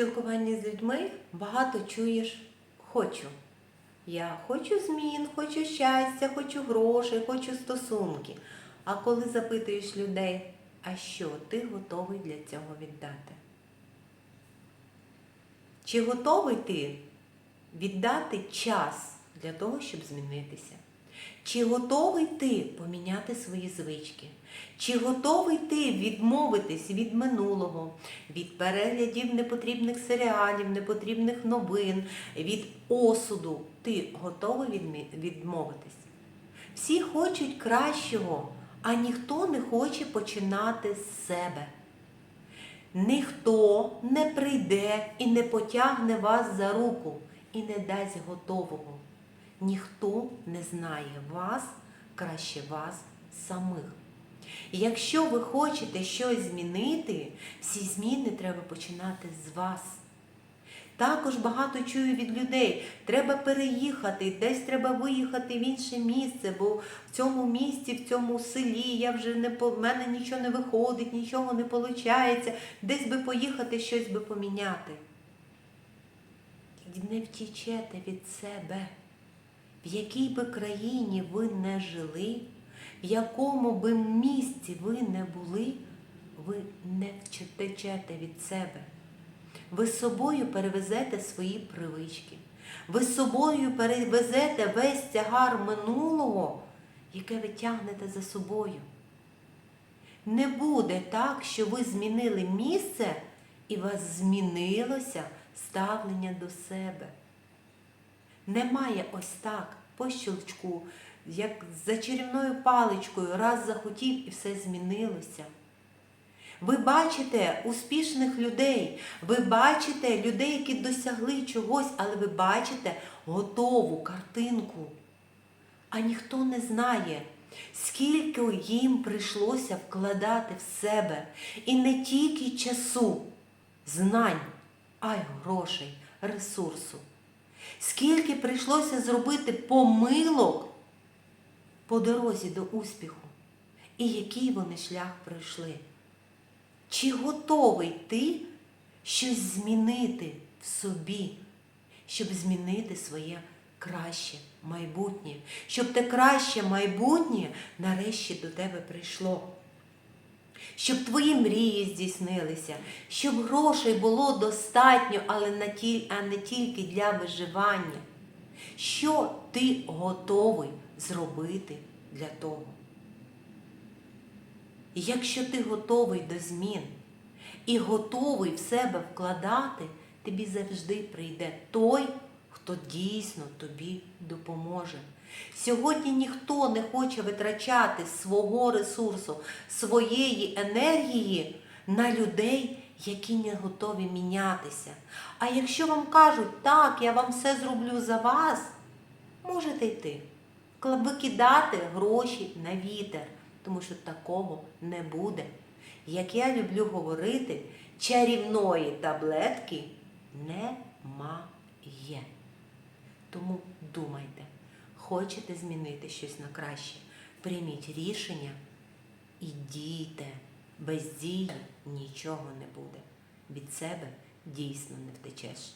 спілкуванні з людьми багато чуєш хочу. Я хочу змін, хочу щастя, хочу грошей, хочу стосунки. А коли запитуєш людей, а що ти готовий для цього віддати? Чи готовий ти віддати час для того, щоб змінитися? Чи готовий ти поміняти свої звички? Чи готовий ти відмовитись від минулого, від переглядів непотрібних серіалів, непотрібних новин, від осуду? Ти готовий відмовитись? Всі хочуть кращого, а ніхто не хоче починати з себе. Ніхто не прийде і не потягне вас за руку і не дасть готового. Ніхто не знає вас краще вас самих. Якщо ви хочете щось змінити, всі зміни треба починати з вас. Також багато чую від людей, треба переїхати, десь треба виїхати в інше місце, бо в цьому місті, в цьому селі я вже не в мене нічого не виходить, нічого не виходить, десь би поїхати, щось би поміняти. Не втічете від себе. В якій би країні ви не жили, в якому би місці ви не були, ви не втечете від себе. Ви з собою перевезете свої привички. Ви з собою перевезете весь тягар минулого, яке ви тягнете за собою. Не буде так, що ви змінили місце і вас змінилося ставлення до себе. Немає ось так, по щелчку, як за чарівною паличкою, раз захотів і все змінилося. Ви бачите успішних людей, ви бачите людей, які досягли чогось, але ви бачите готову картинку. А ніхто не знає, скільки їм прийшлося вкладати в себе. І не тільки часу, знань, а й грошей, ресурсу. Скільки прийшлося зробити помилок по дорозі до успіху, і який вони шлях пройшли. Чи готовий ти щось змінити в собі, щоб змінити своє краще майбутнє, щоб те краще майбутнє нарешті до тебе прийшло? Щоб твої мрії здійснилися, щоб грошей було достатньо, але а не тільки для виживання. Що ти готовий зробити для того? Якщо ти готовий до змін і готовий в себе вкладати, тобі завжди прийде той, хто дійсно тобі допоможе. Сьогодні ніхто не хоче витрачати свого ресурсу, своєї енергії на людей, які не готові мінятися. А якщо вам кажуть, так, я вам все зроблю за вас, можете йти. Викидати гроші на вітер, тому що такого не буде. Як я люблю говорити, чарівної таблетки немає. Тому думайте, хочете змінити щось на краще, прийміть рішення і дійте. Без дії нічого не буде. Від себе дійсно не втечеш.